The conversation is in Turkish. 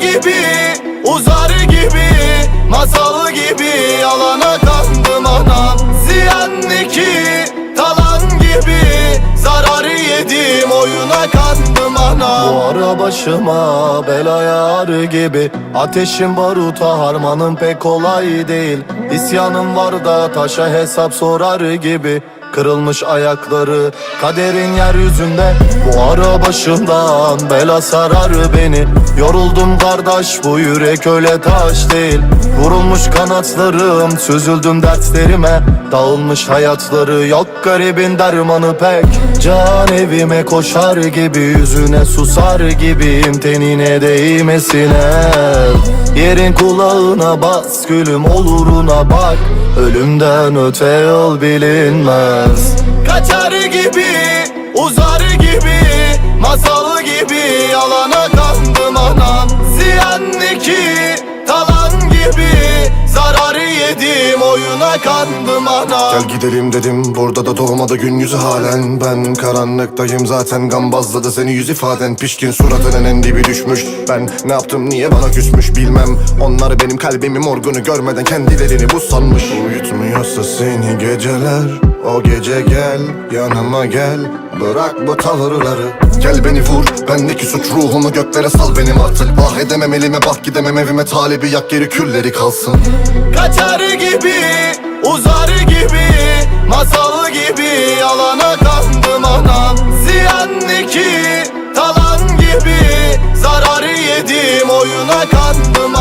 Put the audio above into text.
gibi Uzar gibi Masal gibi Yalana kandım anam Ziyan iki Talan gibi Zarar yedim Oyuna kandım anam Bu ara başıma Bela yar gibi Ateşin baruta harmanım pek kolay değil. İsyanım var da taşa hesap sorar gibi Kırılmış ayakları kaderin yeryüzünde. Bu ara başımdan bela sarar beni. Yoruldum kardeş bu yürek öyle taş değil. Vurulmuş kanatlarım süzüldüm dertlerime. Dağılmış hayatları yok garibin dermanı pek. Can evime koşar gibi yüzüne susar gibiyim. Tenine değmesine Yerin kulağına bas gülüm oluruna bak. Ölümden öte yol bilinmez. Kaçar gibi, uzar gibi Masal gibi. Yalana kandım anam Ziyan iki, talan gibi kandım anam Gel gidelim dedim burada da doğmadı gün yüzü halen. Ben karanlıktayım zaten gambazladı seni yüz ifaden. Pişkin suratının en dibi düşmüş. Ben ne yaptım niye bana küsmüş bilmem. Onlar benim kalbimi morgunu görmeden kendilerini bu sanmış. Uyutmuyorsa seni geceler o gece gel yanıma gel. Bırak bu tavırları. Gel beni vur bendeki suç ruhumu göklere sal benim artık. Ah edemem elime bak gidemem evime. Talibi yak geri külleri kalsın. Kaçar gibi, uzar gibi Masal gibi yalana kandım anam. Ziyan iki, talan gibi Zarar yedim oyuna kandım